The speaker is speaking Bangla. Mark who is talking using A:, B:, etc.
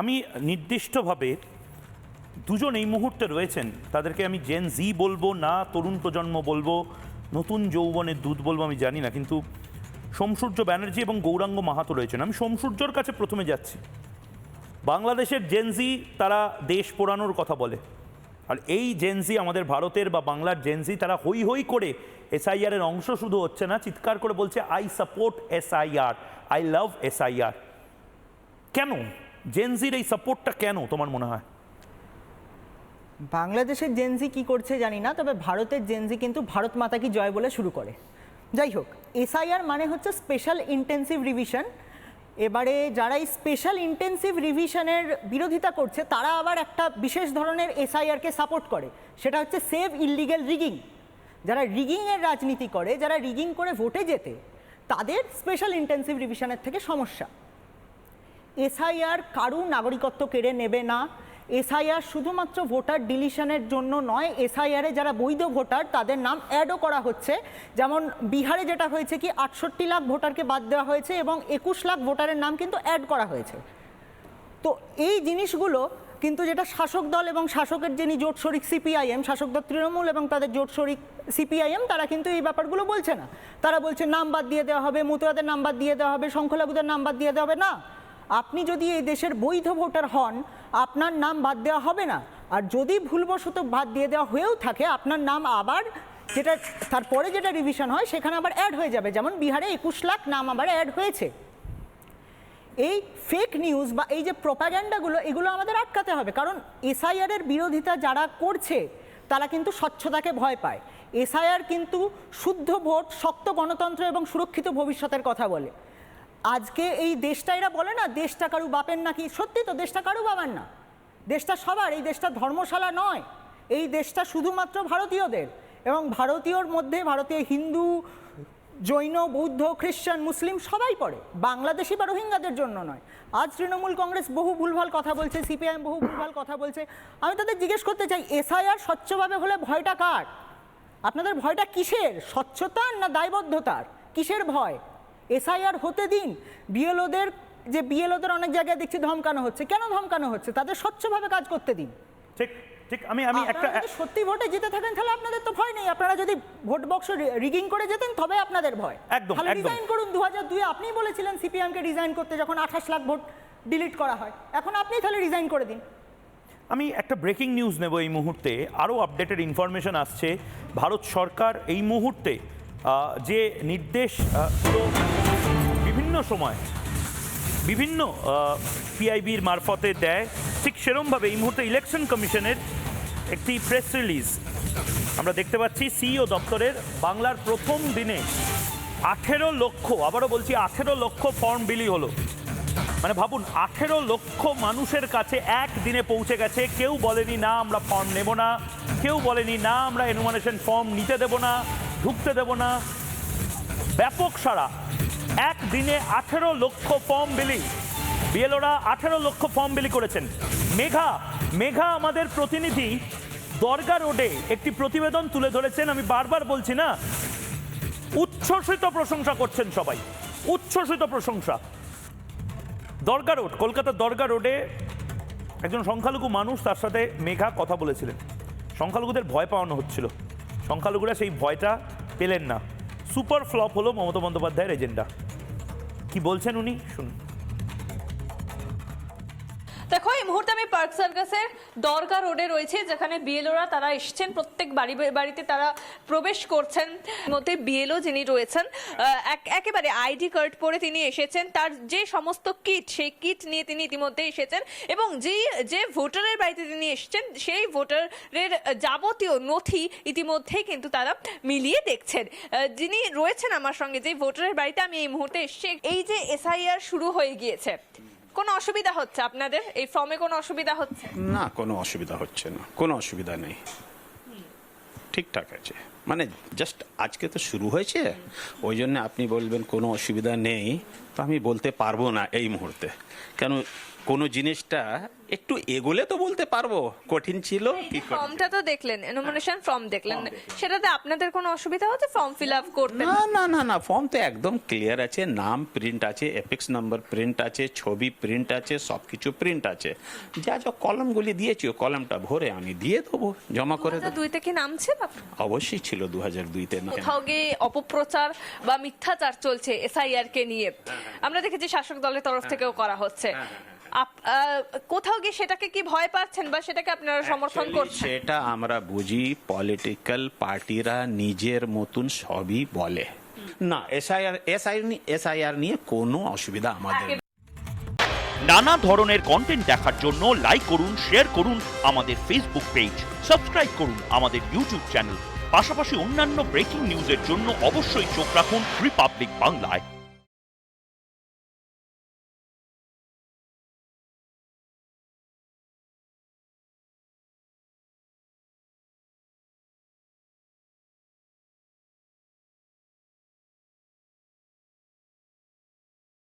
A: আমি নির্দিষ্টভাবে দুজন এই মুহূর্তে রয়েছেন। তাদেরকে আমি জেন জি বলব, না তরুণ প্রজন্ম বলব, নতুন যৌবনের দুধ বলব আমি জানি না, কিন্তু সোমসূর্য ব্যানার্জি এবং গৌরাঙ্গ মাহাতো রয়েছেন। আমি সোমসূর্যর কাছে প্রথমে যাচ্ছি। বাংলাদেশের জেনজি তারা দেশ পোড়ানোর কথা বলে। আর এই জেনজি আমাদের ভারতের বা বাংলার জেনজি তারা হই হই করে এসআইআর এর অংশ শুধু হচ্ছে না, চিৎকার করে বলছে I support SIR I love SIR কেন? জেনজির এই সাপোর্টটা কেন তোমার মনে হয়?
B: বাংলাদেশের জেনজি কি করছে জানি না, তবে ভারতের জেনজি কিন্তু ভারত মাতা কি জয় বলে শুরু করে। যাই হোক এসআইআর মানে হচ্ছে স্পেশাল ইন্টেন্সিভ রিভিশন এবারে যারা এই স্পেশাল ইন্টেন্সিভ রিভিশনের বিরোধিতা করছে, তারা আবার একটা বিশেষ ধরনের এসআইআরকে সাপোর্ট করে। সেটা হচ্ছে সেভ ইললিগ্যাল রিগিং যারা রিগিংয়ের রাজনীতি করে, যারা রিগিং করে ভোটে যেতে, তাদের স্পেশাল ইন্টেন্সিভ রিভিশনের থেকে সমস্যা। এসআইআর কারু নাগরিকত্ব কেড়ে নেবে না? এসআইআর শুধুমাত্র ভোটার ডিলিশনের জন্য নয়, এসআইআরে যারা বৈধ ভোটার, তাদের নাম অ্যাডও করা হচ্ছে। যেমন বিহারে যেটা হয়েছে কি, আটষট্টি লাখ ভোটারকে বাদ দেওয়া হয়েছে এবং একুশ লাখ ভোটারের নাম কিন্তু অ্যাড করা হয়েছে। তো এই জিনিসগুলো কিন্তু যেটা শাসক দল এবং শাসকের যিনি জোট শরিক সিপিআইএম, শাসক দল তৃণমূল এবং তাদের জোট শরিক সিপিআইএম, তারা কিন্তু এই ব্যাপারগুলো বলছে না। তারা বলছে নাম বাদ দিয়ে দেওয়া হবে, মতুয়াদের নাম বাদ দিয়ে দেওয়া হবে সংখ্যালঘুদের নাম বাদ দিয়ে দেওয়া হবে। না আপনি যদি এই দেশের বৈধ ভোটার হন, আপনার নাম বাদ দেওয়া হবে না। আর যদি ভুলবশত বাদ দিয়ে দেওয়া হয়েও থাকে, আপনার নাম আবার যেটা, তারপরে যেটা রিভিশন হয়, সেখানে আবার অ্যাড হয়ে যাবে। যেমন বিহারে একুশ লাখ নাম আবার অ্যাড হয়েছে। এই ফেক নিউজ বা এই যে প্রপাগ্যান্ডাগুলো এগুলো আমাদের আটকাতে হবে। কারণ এসআইআর এর বিরোধিতা যারা করছে, তারা কিন্তু স্বচ্ছতাকে ভয় পায়। এসআইআর কিন্তু শুদ্ধ ভোট, শক্ত গণতন্ত্র এবং সুরক্ষিত ভবিষ্যতের কথা বলে। আজকে এই দেশটা এরা বলে না, দেশটা কারু বাপের নাকি? সত্যি তো দেশটা কারু বাবার না? দেশটা সবার, এই দেশটা ধর্মশালা নয়। এই দেশটা শুধুমাত্র ভারতীয়দের এবং ভারতীয়র মধ্যে ভারতীয় হিন্দু, জৈন, বৌদ্ধ খ্রিস্টান মুসলিম সবাই পড়ে। বাংলাদেশি বা রোহিঙ্গাদের জন্য নয়। আজ তৃণমূল কংগ্রেস বহু ভুলভাল কথা বলছে, সিপিআইএম বহু ভুলভাল কথা বলছে। আমি তাদের জিজ্ঞেস করতে চাই, এসআইআর স্বচ্ছভাবে হলে ভয়টা কার? আপনাদের ভয়টা কিসের? স্বচ্ছতার না দায়বদ্ধতার? কিসের ভয়? এসআইআর হতে দিন বিএলওদের যে বিএলওদের অনেক জায়গায় দেখছি ধমকানো হচ্ছে। কেন ধমকানো হচ্ছে? তাদের স্বচ্ছভাবে কাজ করতে দিন।
A: ঠিক ঠিক আমি আমি একটা
B: সত্যি ভোটে জিতে থাকেন তাহলে আপনাদের তো ভয় নেই। আপনারা যদি ভোট বক্স রিগিং করে যেতেন তবে আপনাদের ভয়।
A: একদম।
B: রিজাইন করুন দু হাজার দুয়ে আপনিই বলেছিলেন সিপিএম কে রিজাইন করতে যখন আঠাশ লাখ ভোট ডিলিট করা হয়। এখন আপনি তাহলে রিজাইন করে দিন।
A: আমি একটা ব্রেকিং নিউজ নেব এই মুহূর্তে। আরও আপডেটেড ইনফরমেশন আসছে। ভারত সরকার এই মুহূর্তে যে নির্দেশ সময় বিভিন্ন পিআইবির মারফতে দেয়। ঠিক সেরমভাবে এই মুহূর্তে ইলেকশন কমিশনের একটি প্রেস রিলিজ আমরা দেখতে পাচ্ছি সিইও দপ্তরের বাংলার প্রথম দিনে আঠেরো লক্ষ, আবারও বলছি আঠেরো লক্ষ ফর্ম বিলি হলো। মানে ভাবুন, আঠেরো লক্ষ মানুষের কাছে এক দিনে পৌঁছে গেছে। কেউ বলেনি, না, আমরা ফর্ম নেব না। কেউ বলেনি, না, আমরা এনুমানেশন ফর্ম নিতে দেব না, ঢুকতে দেব না। ব্যাপক সারা এক দিনে আঠেরো লক্ষ ফর্ম বিলি। বিএলওরা আঠেরো লক্ষ ফর্ম বিলি করেছেন। মেঘা মেঘা আমাদের প্রতিনিধি। দরগা রোডে একটি প্রতিবেদন তুলে ধরেছেন। আমি বারবার বলছি না, উচ্ছ্বসিত প্রশংসা করছেন সবাই। উচ্ছ্বসিত প্রশংসা। দরগা রোড, কলকাতার দরগা রোডে একজন সংখ্যালঘু মানুষ, তার সাথে মেঘা কথা বলেছিলেন। সংখ্যালঘুদের ভয় পাওয়ানো হচ্ছিল। সংখ্যালঘুরা সেই ভয়টা পেলেন না। সুপার ফ্লপ হলো মমতা বন্দ্যোপাধ্যায়ের এজেন্ডা। কি বলছেন উনি? শুনুন।
C: মুহূর্তে আমি পার্ক সার্কাসের দরগা রোডে রয়েছে, যেখানে বিএলওরা তারা এসছেন। প্রত্যেক বাড়ি বাড়িতে তারা প্রবেশ করছেন। মধ্যে বিএলও যিনি রয়েছেন এক- একেবারে আইডি কার্ড পরে তিনি এসেছেন। তার যে সমস্ত কিট, সেই কিট নিয়ে তিনি ইতিমধ্যে এসেছেন এবং যে যে ভোটারের বাড়িতে তিনি এসেছেন, সেই ভোটারের যাবতীয় নথি ইতিমধ্যেই কিন্তু তারা মিলিয়ে দেখছেন। যিনি রয়েছেন আমার সঙ্গে, যে ভোটারের বাড়িতে আমি এই মুহূর্তে এসেছি, এই যে এসআইআর শুরু হয়ে গিয়েছে। কোনো অসুবিধা হচ্ছে আপনাদের? এই ফর্মে কোনো অসুবিধা হচ্ছে?
D: না, কোনো অসুবিধা হচ্ছে না। কোনো অসুবিধা নেই। ঠিকঠাক আছে। মানে জাস্ট আজকে তো শুরু হয়েছে। ওই জন্য আপনি বলবেন কোনো অসুবিধা নেই। তো আমি বলতে পারব না এই মুহূর্তে। কেন কোনো জিনিসটা একটু এগোলে তো বলতে পারব কঠিন ছিল কি করে?
C: ফর্মটা তো দেখলেন নমিনেশন ফর্ম দেখলেন। সেটাতে আপনাদের কোনো অসুবিধা হচ্ছে? ফর্ম ফিল আপ করতে?
D: না না না না ফর্ম তো একদম ক্লিয়ার আছে নাম প্রিন্ট আছে এপিক্স নাম্বার প্রিন্ট আছে ছবি প্রিন্ট আছে সব কিছু প্রিন্ট আছে। যা যা কলমগুলি দিয়েছি ও কলমটা ভরে আমি দিয়ে দেবো জমা করে দেবো।
C: দুইতে কি নামছে আপনার?
D: অবশ্যই ছিল দু হাজার দুইতে
C: কোথাও গিয়ে অপপ্রচার বা মিথ্যাচার চলছে এসআইআর কে নিয়ে। আমরা দেখেছি শাসক দলের তরফ থেকেও করা হচ্ছে। কোথাও গিয়ে সেটাকে কি ভয় পাচ্ছেন বা সেটাকে আপনারা সমর্থন করছেন?
D: সেটা আমরা বুঝি পলিটিক্যাল পার্টিরা নিজের মতন সবই বলে। না এসআইআর এসআইআর এসআইআর নিয়ে কোনো অসুবিধা আমাদের।
E: নানা ধরনের কন্টেন্ট দেখার জন্য লাইক করুন শেয়ার করুন আমাদের ফেসবুক পেজ সাবস্ক্রাইব করুন আমাদের ইউটিউব চ্যানেল পাশাপাশি অন্যান্য ব্রেকিং নিউজের জন্য অবশ্যই চোখ রাখুন রিপাবলিক বাংলায়